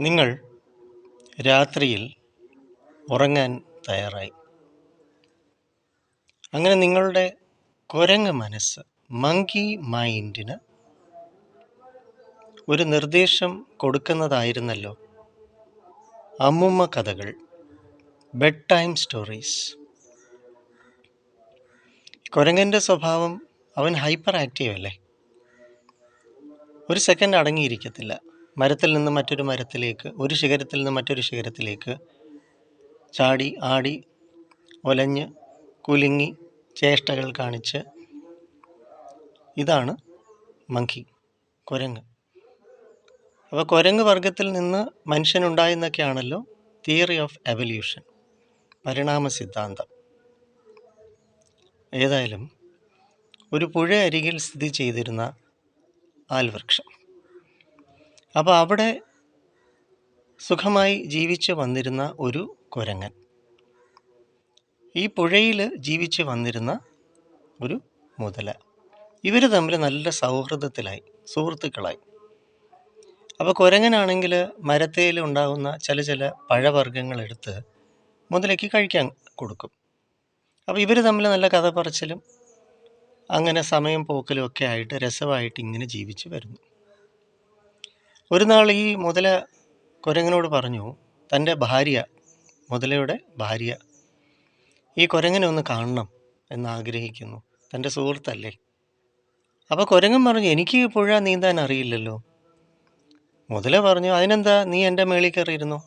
നിങ്ങൾ രാത്രിയിൽ ഉറങ്ങാൻ തയ്യാറായി. അങ്ങനെ നിങ്ങളുടെ കുരങ്ങ് മനസ്സ് മങ്കി മൈൻഡിന് ഒരു നിർദ്ദേശം കൊടുക്കുന്നതായിരുന്നല്ലോ. അമ്മുമ്മ കഥകൾ ബെഡ് ടൈം സ്റ്റോറീസ് കുരങ്ങന്റെ സ്വഭാവം അവൻ ഹൈപ്പർ ആക്റ്റീവ് അല്ലേ? ഒരു സെക്കൻഡ് അടങ്ങിയിരിക്കത്തില്ല. മരത്തിൽ നിന്ന് മറ്റൊരു മരത്തിലേക്ക് ഒരു ശിഖരത്തിൽ നിന്ന് മറ്റൊരു ശിഖരത്തിലേക്ക് ചാടി ആടി ഒലഞ്ഞ് കുലുങ്ങി ചേഷ്ടകൾ കാണിച്ച് ഇതാണ് മങ്കി കുരങ്ങ്. അപ്പോൾ കുരങ്ങ് വർഗത്തിൽ നിന്ന് മനുഷ്യനുണ്ടായെന്നൊക്കെയാണല്ലോ തിയറി ഓഫ് എവല്യൂഷൻ പരിണാമ സിദ്ധാന്തം. ഏതായാലും ഒരു പുഴ അരികിൽ സ്ഥിതി ചെയ്തിരുന്ന ആൽവൃക്ഷം. അപ്പോൾ അവിടെ സുഖമായി ജീവിച്ച് വന്നിരുന്ന ഒരു കുരങ്ങൻ. ഈ പുഴയിൽ ജീവിച്ച് വന്നിരുന്ന ഒരു മുതല. ഇവർ തമ്മിൽ നല്ല സൗഹൃദത്തിലായി സുഹൃത്തുക്കളായി. അപ്പോൾ കുരങ്ങനാണെങ്കിൽ മരത്തേൽ ഉണ്ടാകുന്ന ചില ചില പഴവർഗങ്ങൾ എടുത്ത് മുതലയ്ക്ക് കഴിക്കാൻ കൊടുക്കും. അപ്പോൾ ഇവർ തമ്മിൽ നല്ല കഥ പറച്ചിലും അങ്ങനെ സമയം പോക്കലും ഒക്കെ ആയിട്ട് രസമായിട്ട് ഇങ്ങനെ ജീവിച്ച് വരുന്നു. ഒരു നാൾ ഈ മുതല കുരങ്ങനോട് പറഞ്ഞു തന്റെ ഭാര്യ മുതലയുടെ ഭാര്യ ഈ കുരങ്ങനെ ഒന്ന് കാണണം എന്ന് ആഗ്രഹിക്കുന്നു തന്റെ സുഹൃത്തല്ലേ? അപ്പോൾ കുരങ്ങൻ പറഞ്ഞു എനിക്ക് പുഴ നീന്താൻ അറിയില്ലല്ലോ. മുതല പറഞ്ഞു അതിനെന്താ നീ എന്റെ മേളിൽ കയറിയിരുന്നു?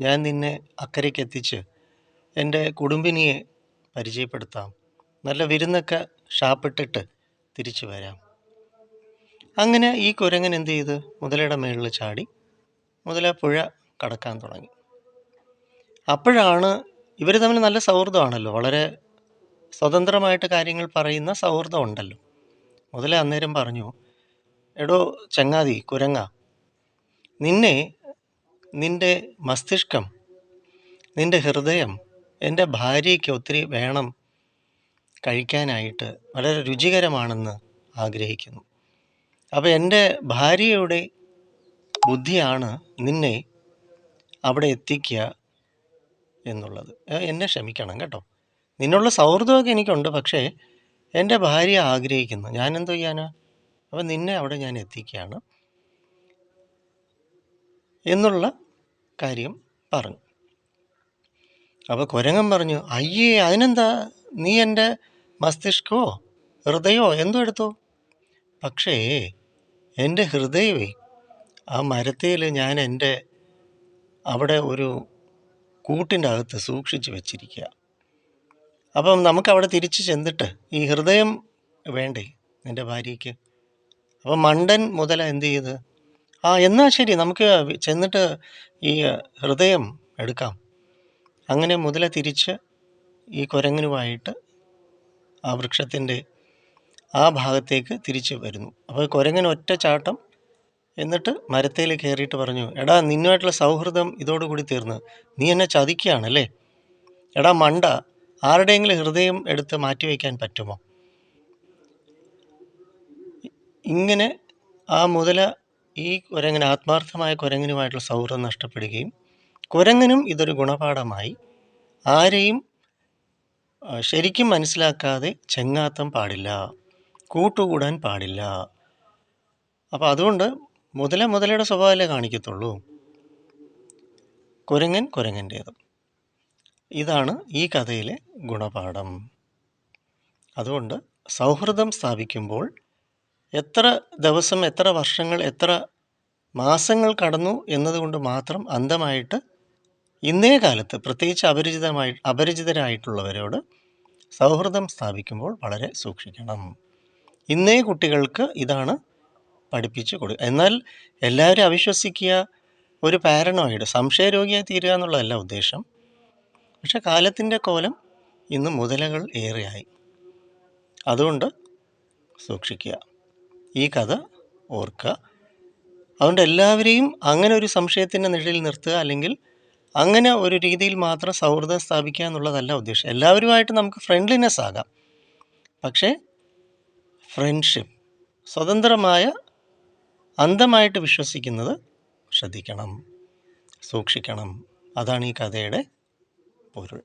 ഞാൻ നിന്നെ അക്കരയ്ക്ക് എത്തിച്ച് എന്റെ കുടുംബിനിയെ പരിചയപ്പെടുത്താം. നല്ല വിരുന്നൊക്കെ ഷാപ്പിട്ടിട്ട് തിരിച്ചു വരാം. അങ്ങനെ ഈ കുരങ്ങൻ എന്ത് ചെയ്ത്? മുതലയുടെ മേളിൽ ചാടി. മുതല പുഴ കടക്കാൻ തുടങ്ങി. അപ്പോഴാണ് ഇവർ തമ്മിൽ നല്ല സൗഹൃദമാണല്ലോ. വളരെ സ്വതന്ത്രമായിട്ട് കാര്യങ്ങൾ പറയുന്ന സൗഹൃദം ഉണ്ടല്ലോ. മുതല അന്നേരം പറഞ്ഞു എടോ ചങ്ങാതി കുരങ്ങ നിന്നെ നിന്റെ മസ്തിഷ്കം നിന്റെ ഹൃദയം എന്റെ ഭാര്യയ്ക്ക് ഒത്തിരി വേണം കഴിക്കാനായിട്ട് വളരെ രുചികരമാണെന്ന് ആഗ്രഹിക്കുന്നു. അപ്പോൾ എന്റെ ഭാര്യയുടെ ബുദ്ധിയാണ് നിന്നെ അവിടെ എത്തിക്കുക എന്നുള്ളത്. എന്നെ ക്ഷമിക്കണം കേട്ടോ. നിന്നുള്ള സൗഹൃദമൊക്കെ എനിക്കുണ്ട് പക്ഷേ എന്റെ ഭാര്യ ആഗ്രഹിക്കുന്നു. ഞാൻ എന്തോ ചെയ്യാനാ? അപ്പം നിന്നെ അവിടെ ഞാൻ എത്തിക്കുകയാണ് എന്നുള്ള കാര്യം പറഞ്ഞു. അപ്പോൾ കുരങ്ങൻ പറഞ്ഞു അയ്യേ അതിനെന്താ? നീ എന്റെ മസ്തിഷ്കമോ ഹൃദയമോ എന്തോ എടുത്തോ? പക്ഷേ എന്റെ ഹൃദയമേ ആ മരത്തിൽ ഞാൻ എന്റെ അവിടെ ഒരു കൂട്ടിന്റെ അകത്ത് സൂക്ഷിച്ച് വെച്ചിരിക്കുക. അപ്പം നമുക്ക് അവിടെ തിരിച്ച് ചെന്നിട്ട് ഈ ഹൃദയം വേണ്ടേ എന്റെ ഭാര്യയ്ക്ക്? അപ്പം മണ്ടൻ മുതല എന്ത് ചെയ്ത്? ആ എന്നാൽ ശരി നമുക്ക് ചെന്നിട്ട് ഈ ഹൃദയം എടുക്കാം. അങ്ങനെ മുതല തിരിച്ച് ഈ കുരങ്ങനുമായിട്ട് ആ വൃക്ഷത്തിന്റെ ആ ഭാഗത്തേക്ക് തിരിച്ച് വരുന്നു. അപ്പോൾ കുരങ്ങൻ ഒറ്റ ചാട്ടം എന്നിട്ട് മരത്തേൽ കയറിയിട്ട് പറഞ്ഞു എടാ നിന്നുമായിട്ടുള്ള സൗഹൃദം ഇതോടുകൂടി തീർന്ന്. നീ എന്നെ ചതിക്കുകയാണല്ലേ? എടാ മണ്ട ആരുടെയെങ്കിലും ഹൃദയം എടുത്ത് മാറ്റിവെക്കാൻ പറ്റുമോ? ഇങ്ങനെ ആ മുതല ഈ കുരങ്ങന് ആത്മാർത്ഥമായ കുരങ്ങനുമായിട്ടുള്ള സൗഹൃദം നഷ്ടപ്പെടുകയും കുരങ്ങനും ഇതൊരു ഗുണപാഠമായി. ആരെയും ശരിക്കും മനസ്സിലാക്കാതെ ചെങ്ങാത്തം പാടില്ല. കൂട്ടുകൂടാൻ പാടില്ല. അപ്പോൾ അതുകൊണ്ട് മുതല മുതലയുടെ സ്വഭാവമല്ലേ കാണിക്കത്തുള്ളൂ? കുരങ്ങൻ കുരങ്ങന്റേത് ഇതാണ് ഈ കഥയിലെ ഗുണപാഠം. അതുകൊണ്ട് സൗഹൃദം സ്ഥാപിക്കുമ്പോൾ എത്ര ദിവസം എത്ര വർഷങ്ങൾ എത്ര മാസങ്ങൾ കടന്നു എന്നതുകൊണ്ട് മാത്രം അന്തമായിട്ട് ഇന്നേ കാലത്ത് പ്രത്യേകിച്ച് അപരിചിതമായി അപരിചിതരായിട്ടുള്ളവരോട് സൗഹൃദം സ്ഥാപിക്കുമ്പോൾ വളരെ സൂക്ഷിക്കണം. ഇന്നേ കുട്ടികൾക്ക് ഇതാണ് പഠിപ്പിച്ച് കൊടുക്കുക എന്നാൽ എല്ലാവരും അവിശ്വസിക്കുക ഒരു പാരനോയിഡ് സംശയരോഗിയായി തീരുക എന്നുള്ളതല്ല ഉദ്ദേശം. പക്ഷെ കാലത്തിന്റെ കോലം ഇന്ന് മുതലകൾ ഏറെയായി. അതുകൊണ്ട് സൂക്ഷിക്കുക. ഈ കഥ ഓർക്കുക. അതുകൊണ്ട് എല്ലാവരെയും അങ്ങനെ ഒരു സംശയത്തിന്റെ നിഴലിൽ നിർത്തുക അല്ലെങ്കിൽ അങ്ങനെ ഒരു രീതിയിൽ മാത്രം സൗഹൃദം സ്ഥാപിക്കുക എന്നുള്ളതല്ല ഉദ്ദേശം. എല്ലാവരുമായിട്ട് നമുക്ക് ഫ്രണ്ട്ലിനെസ് ആകാം. പക്ഷേ ഫ്രണ്ട്ഷിപ്പ് സ്വതന്ത്രമായ അന്ധമായിട്ട് വിശ്വസിക്കുന്നത് ശ്രദ്ധിക്കണം സൂക്ഷിക്കണം. അതാണ് ഈ കഥയുടെ പൊരുൾ.